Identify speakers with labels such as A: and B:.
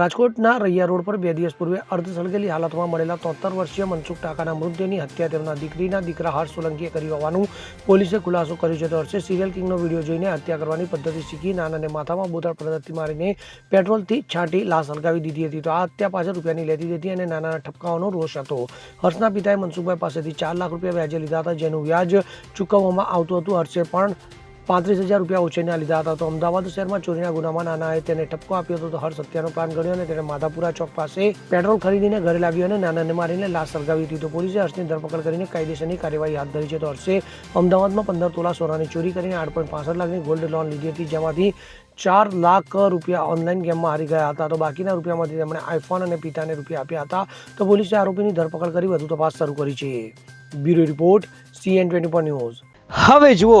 A: રાજકોટના રૈયા રોડ પર બે દિવસ પૂર્વે અર્ધ સળગેલી હાલતમાં મળેલા તોતેર વર્ષીય મનસુખ ટાકાના મૃતદેહની હત્યા તેમના દીકરીના દીકરા હર્ષ સોલંકીએ કરી હોવાનું પોલીસે ખુલાસો કર્યો છે. તો હર્ષે સિરિયલ કિંગનો વીડિયો જોઈને હત્યા કરવાની પદ્ધતિ શીખી નાનાને માથામાં બોતળ પદ્ધતિ મારીને પેટ્રોલથી છાંટી લાશ સળગાવી દીધી હતી. તો આ હત્યા પાછળ રૂપિયાની લેતી હતી અને નાના ઠપકાઓનો રોષ હતો. હર્ષના પિતાએ મનસુખભાઈ પાસેથી ચાર લાખ રૂપિયા વ્યાજે લીધા હતા, જેનું વ્યાજ ચૂકવવામાં આવતું હતું. હર્ષે પણ પાંત્રીસ હજાર રૂપિયા ઉછેરના લીધા હતા. તો અમદાવાદ શહેરમાં ચોરીના ગુનામાં નાનાએ તેને ઠપકો આપ્યો હતો. તો હર્ષ હત્યાનો પ્લાન ઘડ્યો અને તેને માધાપુરા ચોક પાસે પેટ્રોલ ખરીદીને ઘરે લાવ્યો અને નાનાને મારીને લાશ સળગાવી હતી તો પોલીસે હર્ષની ધરપકડ કરીને કાયદેસરની કાર્યવાહી હાથ ધરી છે. તો હર્ષે અમદાવાદમાં પંદર તોલા સોનાની ચોરી કરીને આઠ પોઈન્ટ પાસઠ લાખની ગોલ્ડ લોન લીધી હતી. જેમાંથી ચાર લાખ રૂપિયા ઓનલાઈન ગેમમાં હારી ગયા હતા. તો બાકીના રૂપિયામાંથી તેમણે આઈફોન અને પિતાને રૂપિયા આપ્યા હતા. તો પોલીસે આરોપીની ધરપકડ કરી વધુ તપાસ શરૂ કરી છે. Bureau report CN twenty news.
B: હવે જુઓ